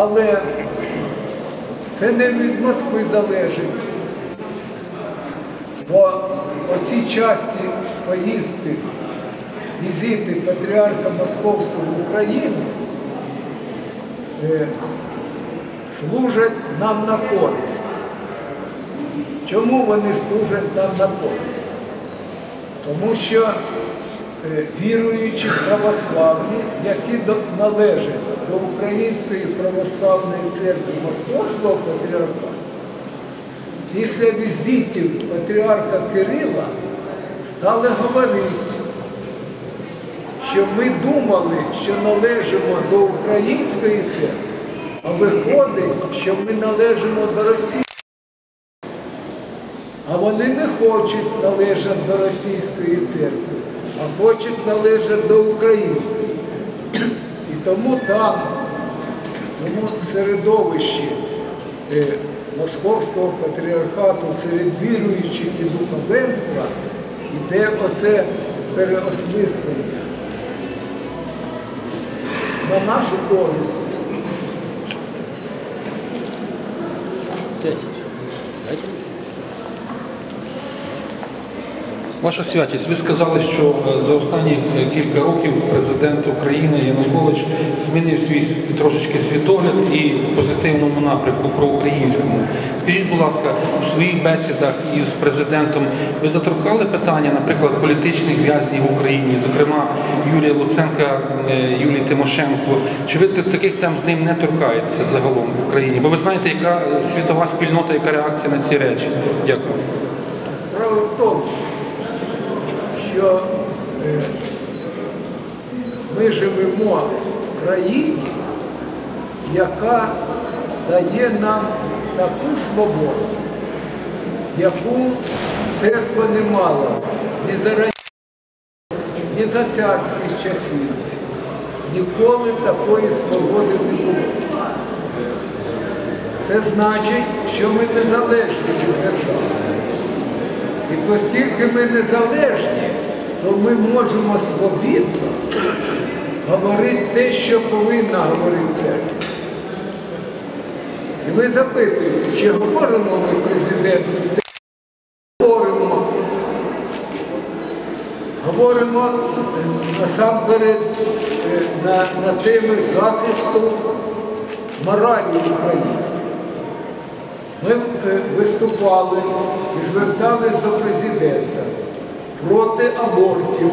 Але це не від Москви залежить. Бо оці часті поїздки, візити патріарха Московського в Україну е, служать нам на користь. Чому вони служать нам на користь? Тому що віруючі православні, які належать до Української православної церкви Московського патріархату, після візитів патріарха Кирила стали говорити, що ми думали, що належимо до української церкви, а виходить, що ми належимо до Росії. А вони не хочуть належати до російської церкви, а хочуть належати до української. І тому там, в цьому середовищі Московського патріархату серед віруючих і духовенства йде оце переосмислення на нашу користь. Связь. Ваша святість, ви сказали, що е, за останні е, кілька років президент України Янукович змінив свій трошечки світогляд і в позитивному напрямку проукраїнському. Скажіть, будь ласка, у своїх бесідах із президентом ви заторкали питання, наприклад, політичних в'язнів в Україні, зокрема Юрія Луценка, е, Юлії Тимошенко. Чи ви таких тем з ним не торкаєтеся загалом в Україні? Бо ви знаєте, яка світова спільнота, яка реакція на ці речі? Дякую. Справа в тому, що е, ми живемо в країні, яка дає нам таку свободу, яку церква не мала ні за рані, ні за царських часів. Ніколи такої свободи не було. Це значить, що ми незалежні від держави. І оскільки ми незалежні, то ми можемо свобідно говорити те, що повинна говорити церква. І ви запитуєте, чи говоримо ми президенту? Говоримо. Говоримо е, насамперед е, на, на теми захисту моралі України. Ми е, виступали і звертались до президента проти абортів,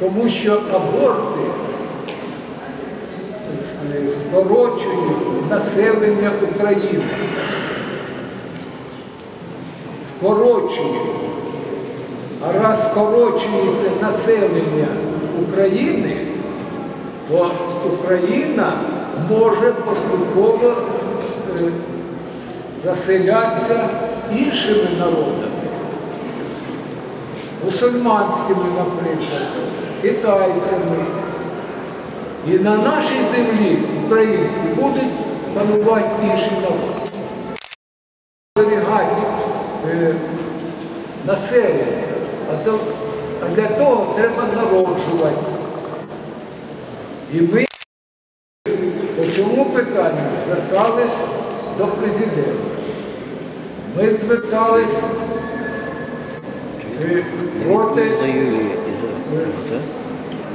тому що аборти скорочують населення України. Скорочують. А раз скорочується населення України, то Україна може поступово е, заселятися іншими народами, мусульманськими, наприклад, китайцями. І на нашій землі українській будуть панувати інші народи. Зберігати е, населення, а, а для того треба народжувати. І ми по цьому питанню звертались до президента. Ми звертались проти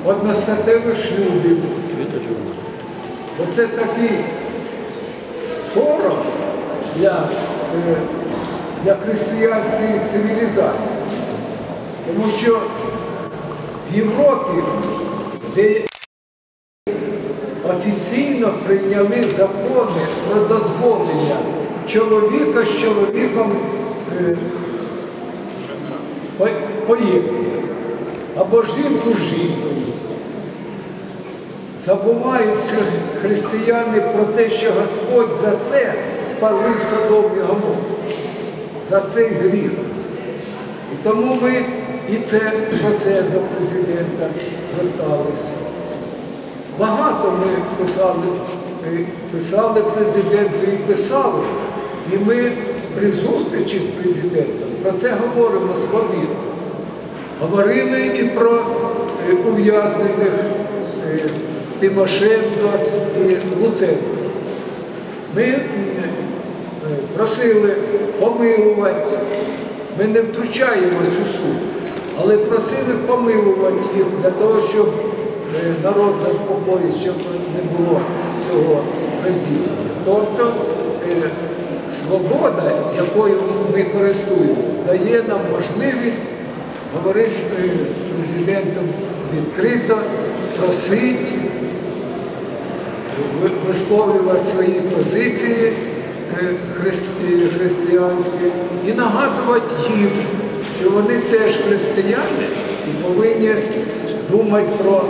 одностатевих шлюбів. Это же у нас. Бо це такий сором для, е, для християнської цивілізації. Тому що в Європі, де офіційно прийняли закони про дозволення чоловіка з чоловіком е, або жінку жінкою. Забувають християни про те, що Господь за це спалив Содом і за цей гріх. І тому ми і це про це до президента зверталися. Багато ми писали, е, писали президенту і писали, і ми при зустрічі з президентом про це говоримо свобідно. Говорили і про е, ув'язнених е, Тимошенко і Луценко. Ми е, просили помилувати, ми не втручаємось у суд, але просили помилувати їх для того, щоб народ заспокоїв, щоб не було цього розділення. Тобто свобода, якою ми користуємося, дає нам можливість говорити з е, президентом відкрито, просити висловлювати свої позиції е, христи- християнські і нагадувати їм, що вони теж християни і повинні думати про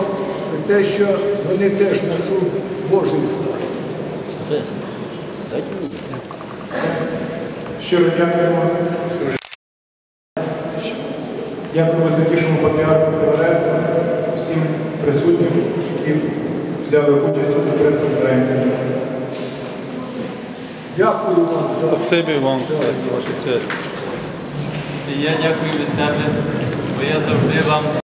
те, що вони теж на суд Божий стануть. Дайте. Щиро дякуємо. Дякуємо святішому патріарху Філарету, всім присутнім, які взяли участь у прес-конференції. Дякую вам за Спасибі вам, святі, ваші святі. І я дякую від себе, бо я завжди вам